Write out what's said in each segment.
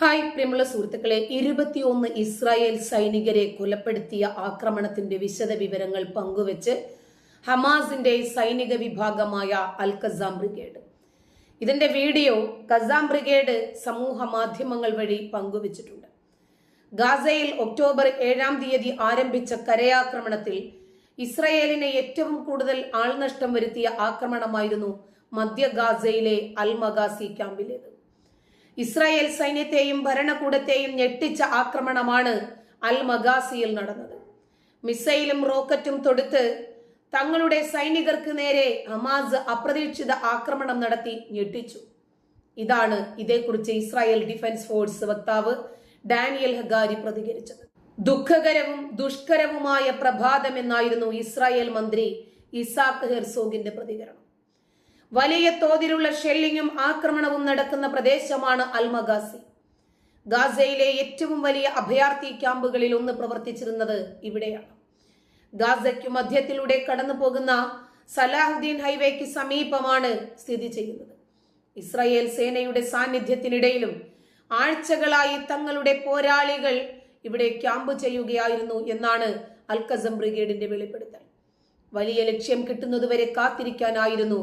Hi പ്രിയമുള്ള സുഹൃത്തുക്കളെ. ഇരുപത്തിയൊന്ന് ഇസ്രായേൽ സൈനികരെ കൊലപ്പെടുത്തിയ ആക്രമണത്തിന്റെ വിശദ വിവരങ്ങൾ പങ്കുവച്ച് ഹമാസിന്റെ സൈനിക വിഭാഗമായ അൽ ഖസാം ബ്രിഗേഡ്. ഇതിന്റെ വീഡിയോ ഖസാം ബ്രിഗേഡ് സമൂഹ മാധ്യമങ്ങൾ വഴി പങ്കുവച്ചിട്ടുണ്ട്. ഗാസയിൽ ഒക്ടോബർ ഏഴാം തീയതി ആരംഭിച്ച കരയാക്രമണത്തിൽ ഇസ്രായേലിനെ ഏറ്റവും കൂടുതൽ ആൾനഷ്ടം വരുത്തിയ ആക്രമണമായിരുന്നു മധ്യ ഗാസയിലെ അൽ മഗാസി ക്യാമ്പിലേത്. ഇസ്രായേൽ സൈന്യത്തെയും ഭരണകൂടത്തെയും ഞെട്ടിച്ച ആക്രമണമാണ് അൽ മഗാസിയിൽ നടന്നത്. മിസൈലും റോക്കറ്റും തൊടുത്ത് തങ്ങളുടെ സൈനികർക്ക് നേരെ ഹമാസ് അപ്രതീക്ഷിത ആക്രമണം നടത്തി ഞെട്ടിച്ചു. ഇതാണ് ഇതേക്കുറിച്ച് ഇസ്രായേൽ ഡിഫൻസ് ഫോഴ്സ് വക്താവ് ഡാനിയൽ ഹഗാരി പ്രതികരിച്ചത്. ദുഃഖകരവും ദുഷ്കരവുമായ പ്രഭാതമെന്നായിരുന്നു ഇസ്രായേൽ മന്ത്രി ഇസാഖ് ഹെർസോഗിന്റെ പ്രതികരണം. വലിയ തോതിലുള്ള ഷെല്ലിങ്ങും ആക്രമണവും നടക്കുന്ന പ്രദേശമാണ് അൽമഗാസി. ഗാസയിലെ ഏറ്റവും വലിയ അഭയാർത്ഥി ക്യാമ്പുകളിൽ ഒന്ന് പ്രവർത്തിച്ചിരുന്നത് ഇവിടെയാണ്. ഗാസയ്ക്ക് മധ്യത്തിലൂടെ കടന്നു പോകുന്ന സലാഹുദ്ദീൻ ഹൈവേക്ക് സമീപമാണ് സ്ഥിതി ചെയ്യുന്നത്. ഇസ്രായേൽ സേനയുടെ സാന്നിധ്യത്തിനിടയിലും ആഴ്ചകളായി തങ്ങളുടെ പോരാളികൾ ഇവിടെ ക്യാമ്പ് ചെയ്യുകയായിരുന്നു എന്നാണ് അൽക്കസം ബ്രിഗേഡിന്റെ വെളിപ്പെടുത്തൽ. വലിയ ലക്ഷ്യം കിട്ടുന്നതുവരെ കാത്തിരിക്കാനായിരുന്നു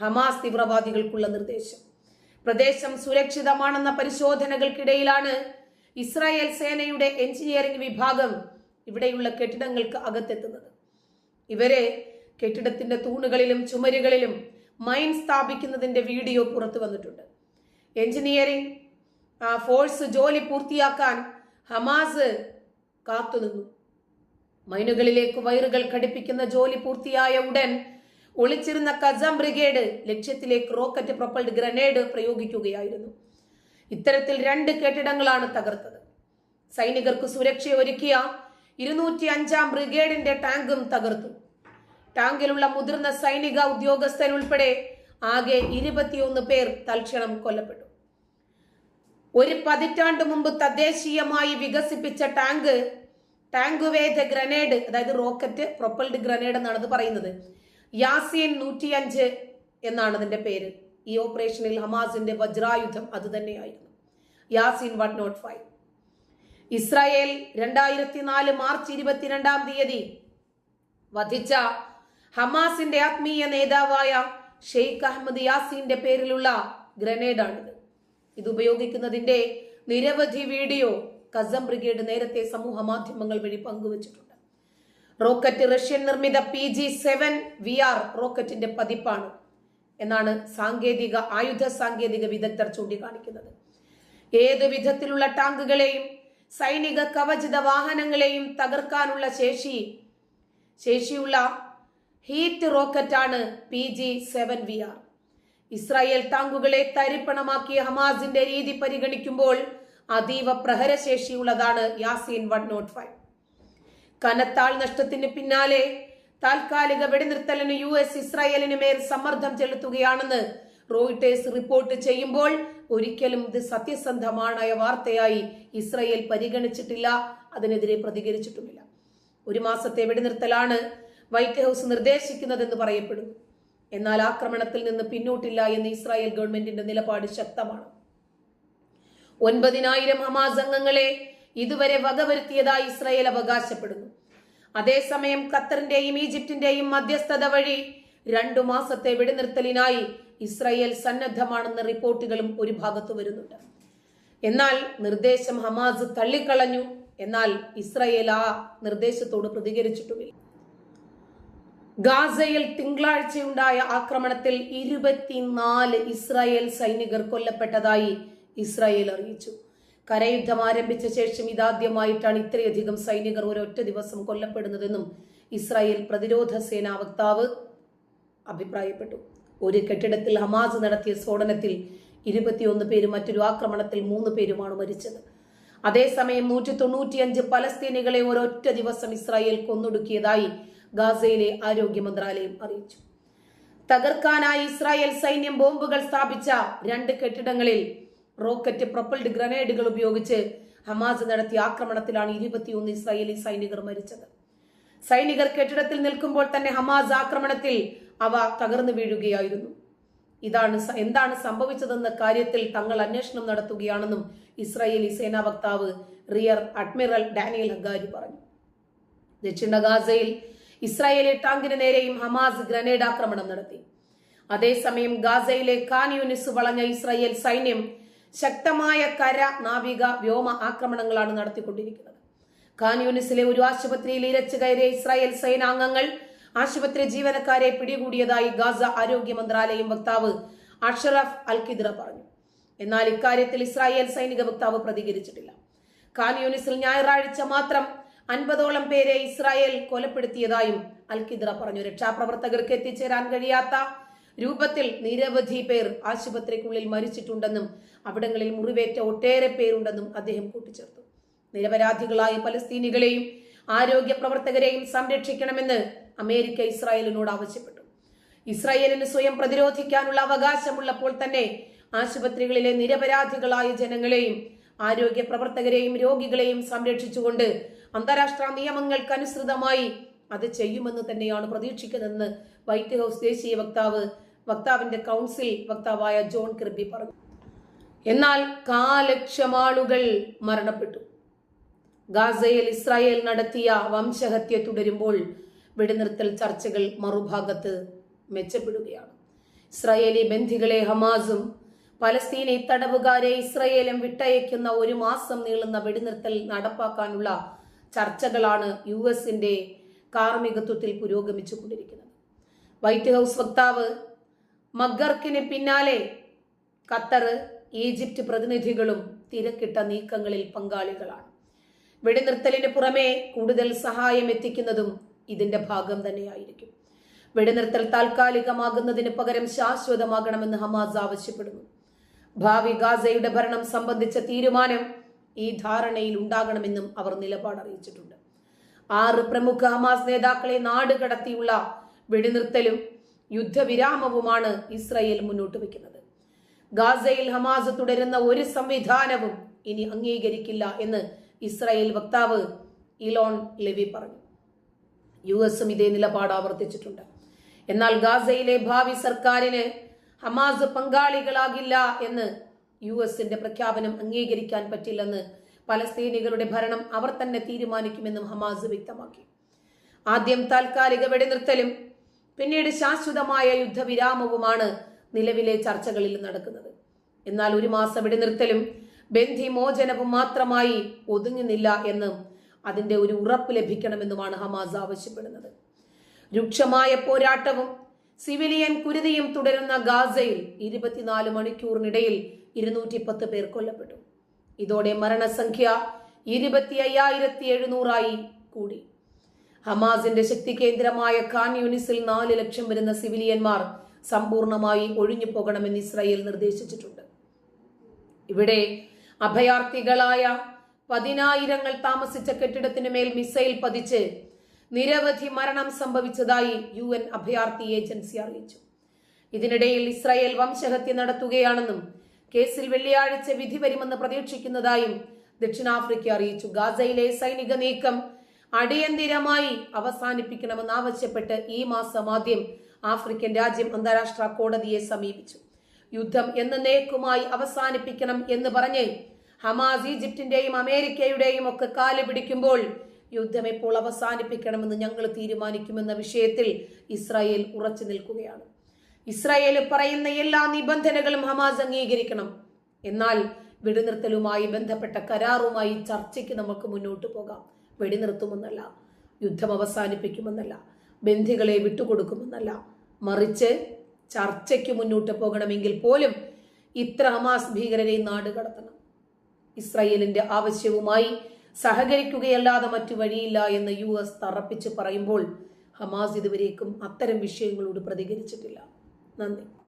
ഹമാസ് തീവ്രവാദികൾക്കുള്ള നിർദ്ദേശം. പ്രദേശം സുരക്ഷിതമാണെന്ന പരിശോധനകൾക്കിടയിലാണ് ഇസ്രായേൽ സേനയുടെ എഞ്ചിനീയറിംഗ് വിഭാഗം ഇവിടെയുള്ള കെട്ടിടങ്ങൾക്ക് അകത്തെത്തുന്നത്. ഇവരെ കെട്ടിടത്തിന്റെ തൂണുകളിലും ചുമരുകളിലും മൈൻ സ്ഥാപിക്കുന്നതിന്റെ വീഡിയോ പുറത്തു വന്നിട്ടുണ്ട്. എഞ്ചിനീയറിംഗ് ഫോഴ്സ് ജോലി പൂർത്തിയാക്കാൻ ഹമാസ് കാത്തുനിന്നു. മൈനുകളിലേക്ക് വയറുകൾ ഘടിപ്പിക്കുന്ന ജോലി പൂർത്തിയായ ഉടൻ ഒളിച്ചിരുന്ന കസാം ബ്രിഗേഡ് ലക്ഷ്യത്തിലേക്ക് റോക്കറ്റ് പ്രൊപ്പൽഡ് ഗ്രനേഡ് പ്രയോഗിക്കുകയായിരുന്നു. ഇത്തരത്തിൽ രണ്ട് കെട്ടിടങ്ങളാണ് തകർത്തത്. സൈനികർക്ക് സുരക്ഷയൊരുക്കിയ ഇരുന്നൂറ്റി അഞ്ചാം ബ്രിഗേഡിന്റെ ടാങ്കും തകർത്തു. ടാങ്കിലുള്ള മുതിർന്ന സൈനിക ഉദ്യോഗസ്ഥൻ ഉൾപ്പെടെ ആകെ ഇരുപത്തിയൊന്ന് പേർ തൽക്ഷണം കൊല്ലപ്പെട്ടു. ഒരു പതിറ്റാണ്ട് മുമ്പ് തദ്ദേശീയമായി വികസിപ്പിച്ച ടാങ്ക് ടാങ്ക് വേദ ഗ്രനേഡ് അതായത് റോക്കറ്റ് പ്രൊപ്പൽഡ് ഗ്രനേഡ് എന്നാണ് പറയുന്നത് യാസീൻ നൂറ്റിയഞ്ച് എന്നാണ് അതിന്റെ പേര്. ഈ ഓപ്പറേഷനിൽ ഹമാസിന്റെ വജ്രായുധം അത് തന്നെയായിരുന്നു Yassin one nought five. Israel രണ്ടായിരത്തി നാല് മാർച്ച് ഇരുപത്തിരണ്ടാം തീയതി വധിച്ച ഹമാസിന്റെ ആത്മീയ നേതാവായ ഷെയ്ഖ് അഹമ്മദ് യാസീന്റെ പേരിലുള്ള ഗ്രനേഡാണിത്. ഇത് ഉപയോഗിക്കുന്നതിന്റെ നിരവധി വീഡിയോ കസം ബ്രിഗേഡ് നേരത്തെ സമൂഹ മാധ്യമങ്ങൾ വഴി പങ്കുവച്ചിട്ടുണ്ട്. റോക്കറ്റ് റഷ്യൻ നിർമ്മിത P G seven V R റോക്കറ്റിന്റെ പതിപ്പാണ് എന്നാണ് സാങ്കേതിക ആയുധ സാങ്കേതിക വിദഗ്ധർ ചൂണ്ടിക്കാണിക്കുന്നത്. ഏത് വിധത്തിലുള്ള ടാങ്കുകളെയും സൈനിക കവചിത വാഹനങ്ങളെയും തകർക്കാനുള്ള ശേഷി ശേഷിയുള്ള heat റോക്കറ്റാണ് P G seven V R. Israel ടാങ്കുകളെ തരിപ്പണമാക്കിയ ഹമാസിന്റെ രീതി പരിഗണിക്കുമ്പോൾ അതീവ പ്രഹരശേഷിയുള്ളതാണ് യാസീൻ വൺ നോട്ട് ഫൈവ്. കനത്താൾ നഷ്ടത്തിന് പിന്നാലെ താൽക്കാലിക വെടിനിർത്തലിന് യു എസ് ഇസ്രായേലിന് മേൽ സമ്മർദ്ദം ചെലുത്തുകയാണെന്ന് റോയിട്ടേഴ്സ് റിപ്പോർട്ട് ചെയ്യുമ്പോൾ ഒരിക്കലും ഇത് സത്യസന്ധമായ വാർത്തയായി ഇസ്രായേൽ പരിഗണിച്ചിട്ടില്ല. അതിനെതിരെ പ്രതികരിച്ചിട്ടുമില്ല. ഒരു മാസത്തെ വെടിനിർത്തലാണ് വൈറ്റ് ഹൗസ് നിർദ്ദേശിക്കുന്നതെന്ന് പറയപ്പെടുന്നു. എന്നാൽ ആക്രമണത്തിൽ നിന്ന് പിന്നോട്ടില്ല എന്ന് ഇസ്രായേൽ ഗവൺമെന്റിന്റെ നിലപാട് ശക്തമാണ്. ഒൻപതിനായിരം ഹമാസ് അംഗങ്ങളെ ഇതുവരെ വകവരുത്തിയതായി ഇസ്രായേൽ അവകാശപ്പെടുന്നു. അതേസമയം ഖത്തറിന്റെയും ഈജിപ്തിന്റെയും മധ്യസ്ഥത വഴി രണ്ടു മാസത്തെ വെടിനിർത്തലിനായി ഇസ്രായേൽ സന്നദ്ധമാണെന്ന റിപ്പോർട്ടുകളും ഒരു ഭാഗത്ത് വരുന്നുണ്ട്. എന്നാൽ നിർദ്ദേശം ഹമാസ് തള്ളിക്കളഞ്ഞു. എന്നാൽ ഇസ്രായേൽ ആ നിർദ്ദേശത്തോട് പ്രതികരിച്ചിട്ടുമില്ല. ഗാസയിൽ തിങ്കളാഴ്ചയുണ്ടായ ആക്രമണത്തിൽ ഇരുപത്തിനാല് ഇസ്രായേൽ സൈനികർ കൊല്ലപ്പെട്ടതായി ഇസ്രായേൽ അറിയിച്ചു. കരയുദ്ധം ആരംഭിച്ച ശേഷം ഇതാദ്യമായിട്ടാണ് ഇത്രയധികം സൈനികർ ഒരൊറ്റ ദിവസം കൊല്ലപ്പെടുന്നതെന്നും ഇസ്രായേൽ പ്രതിരോധ സേനാ വക്താവ് അഭിപ്രായപ്പെട്ടു. ഒരു കെട്ടിടത്തിൽ ഹമാസ് നടത്തിയ സ്ഫോടനത്തിൽ ഇരുപത്തിയൊന്ന് പേരും മറ്റൊരു ആക്രമണത്തിൽ മൂന്ന് പേരുമാണ് മരിച്ചത്. അതേസമയം നൂറ്റി തൊണ്ണൂറ്റിയഞ്ച് പലസ്തീനികളെ ഒരൊറ്റ ദിവസം ഇസ്രായേൽ കൊന്നൊടുക്കിയതായി ഗാസയിലെ ആരോഗ്യ മന്ത്രാലയം അറിയിച്ചു. തകർക്കാനായി ഇസ്രായേൽ സൈന്യം ബോംബുകൾ സ്ഥാപിച്ച രണ്ട് കെട്ടിടങ്ങളിൽ റോക്കറ്റ് പ്രൊപ്പൽഡ് ഗ്രനേഡുകൾ ഉപയോഗിച്ച് ഹമാസ് നടത്തിയ ആക്രമണത്തിലാണ് ഇരുപത്തിയൊന്ന് ഇസ്രായേലി സൈനികർ മരിച്ചത്. സൈനികർ കെട്ടിടത്തിൽ നിൽക്കുമ്പോൾ തന്നെ ഹമാസ് ആക്രമണത്തിൽ അവ തകർന്നു വീഴുകയായിരുന്നു. ഇതാണ് എന്താണ് സംഭവിച്ചതെന്ന കാര്യത്തിൽ തങ്ങൾ അന്വേഷണം നടത്തുകയാണെന്നും ഇസ്രായേലി സേനാ വക്താവ് റിയർ അഡ്മിറൽ ഡാനിയൽ ഹഗാരി പറഞ്ഞു. ദക്ഷിണ ഗാസയിൽ ഇസ്രായേലി ടാങ്കിന് നേരെയും ഹമാസ് ഗ്രനേഡ് ആക്രമണം നടത്തി. അതേസമയം ഗാസയിലെ കാൻ വളഞ്ഞ ഇസ്രായേൽ സൈന്യം ശക്തമായ കര നാവിക വ്യോമ ആക്രമണങ്ങളാണ് നടത്തിക്കൊണ്ടിരിക്കുന്നത്. ഖാൻ ഒരു ആശുപത്രിയിൽ ഇരച്ചു കയറിയ ഇസ്രായേൽ സൈനാംഗങ്ങൾ ആശുപത്രി ജീവനക്കാരെ പിടികൂടിയതായി ഗാസ ആരോഗ്യ മന്ത്രാലയം വക്താവ് അഷറഫ് അൽഖിദ്ര പറഞ്ഞു. എന്നാൽ ഇക്കാര്യത്തിൽ ഇസ്രായേൽ സൈനിക വക്താവ് പ്രതികരിച്ചിട്ടില്ല. ഖാൻ ഞായറാഴ്ച മാത്രം അൻപതോളം പേരെ ഇസ്രായേൽ കൊലപ്പെടുത്തിയതായും അൽഖിദ്ര പറഞ്ഞു. രക്ഷാപ്രവർത്തകർക്ക് എത്തിച്ചേരാൻ കഴിയാത്ത രൂപത്തിൽ നിരവധി പേർ ആശുപത്രിക്കുള്ളിൽ മരിച്ചിട്ടുണ്ടെന്നും അവിടങ്ങളിൽ മുറിവേറ്റ ഒട്ടേറെ പേരുണ്ടെന്നും അദ്ദേഹം കൂട്ടിച്ചേർത്തു. നിരപരാധികളായ പലസ്തീനികളെയും ആരോഗ്യ പ്രവർത്തകരെയും സംരക്ഷിക്കണമെന്ന് അമേരിക്ക ഇസ്രായേലിനോട് ആവശ്യപ്പെട്ടു. ഇസ്രായേലിന് സ്വയം പ്രതിരോധിക്കാനുള്ള അവകാശമുള്ളപ്പോൾ തന്നെ ആശുപത്രികളിലെ നിരപരാധികളായ ജനങ്ങളെയും ആരോഗ്യ പ്രവർത്തകരെയും രോഗികളെയും സംരക്ഷിച്ചുകൊണ്ട് അന്താരാഷ്ട്ര നിയമങ്ങൾക്കനുസൃതമായി അത് ചെയ്യുമെന്ന് തന്നെയാണ് പ്രതീക്ഷിക്കുന്നതെന്ന് വൈറ്റ് ഹൗസ് ദേശീയ വക്താവ് വക്താവിന്റെ കൗൺസിൽ വക്താവായ ജോൺ കിർബി പറഞ്ഞു. എന്നാൽ കാലക്ഷം ആളുകൾ മരണപ്പെട്ടു. ഗാസയിൽ ഇസ്രായേൽ നടത്തിയ വംശഹത്യ തുടരുമ്പോൾ വെടിനിർത്തൽ ചർച്ചകൾ മറുഭാഗത്ത് മെച്ചപ്പെടുകയാണ്. ഇസ്രായേലി ബന്ധികളെ ഹമാസും പലസ്തീനി തടവുകാരെ ഇസ്രായേലും വിട്ടയക്കുന്ന ഒരു മാസം നീളുന്ന വെടിനിർത്തൽ നടപ്പാക്കാനുള്ള ചർച്ചകളാണ് യു എസിന്റെ പുരോഗമിച്ചു കൊണ്ടിരിക്കുന്നത് വൈറ്റ് ഹൗസ് വക്താവ് മഗർക്കിന് പിന്നാലെ ഖത്തർ ഈജിപ്റ്റ് പ്രതിനിധികളും തിരക്കിട്ട നീക്കങ്ങളിൽ പങ്കാളികളാണ്. വെടിനിർത്തലിന് പുറമെ കൂടുതൽ സഹായം എത്തിക്കുന്നതും ഇതിന്റെ ഭാഗം തന്നെയായിരിക്കും. വെടിനിർത്തൽ താൽക്കാലികമാകുന്നതിന് പകരം ശാശ്വതമാകണമെന്ന് ഹമാസ് ആവശ്യപ്പെടുന്നു. ഭാവി ഗാസയുടെ ഭരണം സംബന്ധിച്ച തീരുമാനം ഈ ധാരണയിൽ ഉണ്ടാകണമെന്നും അവർ നിലപാട് അറിയിച്ചിട്ടുണ്ട്. ആറ് പ്രമുഖ ഹമാസ് നേതാക്കളെ നാട് കടത്തിയുള്ള വെടിനിർത്തലും യുദ്ധവിരാമവുമാണ് ഇസ്രയേൽ മുന്നോട്ട് വയ്ക്കുന്നത്. ഗാസയിൽ ഹമാസ് തുടരുന്ന ഒരു സംവിധാനവും ഇനി അംഗീകരിക്കില്ല എന്ന് ഇസ്രായേൽ വക്താവ് ഇലോൺ ലെവി പറഞ്ഞു. യു എസും ഇതേ നിലപാട് ആവർത്തിച്ചിട്ടുണ്ട്. എന്നാൽ ഗാസയിലെ ഭാവി സർക്കാരിന് ഹമാസ് പങ്കാളികളാകില്ല എന്ന് യു എസിന്റെ പ്രഖ്യാപനം അംഗീകരിക്കാൻ പറ്റില്ലെന്ന് പലസ്തീനികളുടെ ഭരണം അവർ തന്നെ തീരുമാനിക്കുമെന്നും ഹമാസ് വ്യക്തമാക്കി. ആദ്യം താൽക്കാലിക വെടിനിർത്തലും പിന്നീട് ശാശ്വതമായ യുദ്ധവിരാമവുമാണ് നിലവിലെ ചർച്ചകളിൽ നടക്കുന്നത്. എന്നാൽ ഒരു മാസം വെടിനിർത്തലും ബന്ധിമോചനവും മാത്രമായി ഒതുങ്ങുന്നില്ല എന്നും അതിന്റെ ഒരു ഉറപ്പ് ലഭിക്കണമെന്നുമാണ് ഹമാസ് ആവശ്യപ്പെടുന്നത്. രൂക്ഷമായ പോരാട്ടവും സിവിലിയൻ കുരുതിയും തുടരുന്ന ഗാസയിൽ ഇരുപത്തിനാല് മണിക്കൂറിനിടയിൽ ഇരുന്നൂറ്റി പത്ത് പേർ കൊല്ലപ്പെട്ടു. ഇതോടെ മരണസംഖ്യ ഇരുപത്തി അയ്യായിരത്തി എഴുന്നൂറായി കൂടി. ഹമാസിന്റെ ശക്തി കേന്ദ്രമായ ഖാൻ യൂണിസിൽ നാല് ലക്ഷം വരുന്ന സിവിലിയന്മാർ സമ്പൂർണമായി ഒഴിഞ്ഞു പോകണമെന്ന് ഇസ്രായേൽ നിർദ്ദേശിച്ചിട്ടുണ്ട്. ഇവിടെ അഭയാർത്ഥികളായ പതിനായിരങ്ങൾ താമസിച്ച കെട്ടിടത്തിന് മേൽ മിസൈൽ പതിച്ച് നിരവധി മരണം സംഭവിച്ചതായി യു എൻ അഭയാർത്ഥി ഏജൻസി അറിയിച്ചു. ഇതിനിടയിൽ ഇസ്രായേൽ വംശഹത്യ നടത്തുകയാണെന്നും കേസിൽ വെള്ളിയാഴ്ച വിധി വരുമെന്ന് പ്രതീക്ഷിക്കുന്നതായും ദക്ഷിണാഫ്രിക്ക അറിയിച്ചു. ഗാസയിലെ സൈനിക നീക്കം അടിയന്തിരമായി അവസാനിപ്പിക്കണമെന്ന് ആവശ്യപ്പെട്ട് ഈ മാസം ആദ്യം ആഫ്രിക്കൻ രാജ്യം അന്താരാഷ്ട്ര കോടതിയെ സമീപിച്ചു. യുദ്ധം എന്നേക്കുമായി അവസാനിപ്പിക്കണം എന്ന് പറഞ്ഞ് ഹമാസ് ഈജിപ്തിന്റെയും അമേരിക്കയുടെയും ഒക്കെ കാൽ പിടിക്കുമ്പോൾ യുദ്ധം എപ്പോൾ അവസാനിപ്പിക്കണമെന്ന് ഞങ്ങൾ തീരുമാനിക്കുമെന്ന വിഷയത്തിൽ ഇസ്രായേൽ ഉറച്ചു നിൽക്കുകയാണ്. ഇസ്രായേൽ പറയുന്ന എല്ലാ നിബന്ധനകളും ഹമാസ് അംഗീകരിക്കണം. എന്നാൽ വെടിനിർത്തലുമായി ബന്ധപ്പെട്ട കരാറുമായി ചർച്ചയ്ക്ക് നമുക്ക് മുന്നോട്ട് പോകാം. വെടിനിർത്തുമെന്നല്ല യുദ്ധം അവസാനിപ്പിക്കുമെന്നല്ല ബന്ധികളെ വിട്ടുകൊടുക്കുമെന്നല്ല. മറിച്ച് ചർച്ചയ്ക്ക് മുന്നോട്ട് പോകണമെങ്കിൽ പോലും ഇത്ര ഹമാസ് ഭീകരരെ നാട് കടത്തണം. ഇസ്രയേലിന്റെ ആവശ്യവുമായി സഹകരിക്കുകയല്ലാതെ മറ്റു വഴിയില്ല എന്ന് യു എസ് തറപ്പിച്ച് പറയുമ്പോൾ ഹമാസ് ഇതുവരേക്കും അത്തരം വിഷയങ്ങളോട് പ്രതികരിച്ചിട്ടില്ല. നന്ദി.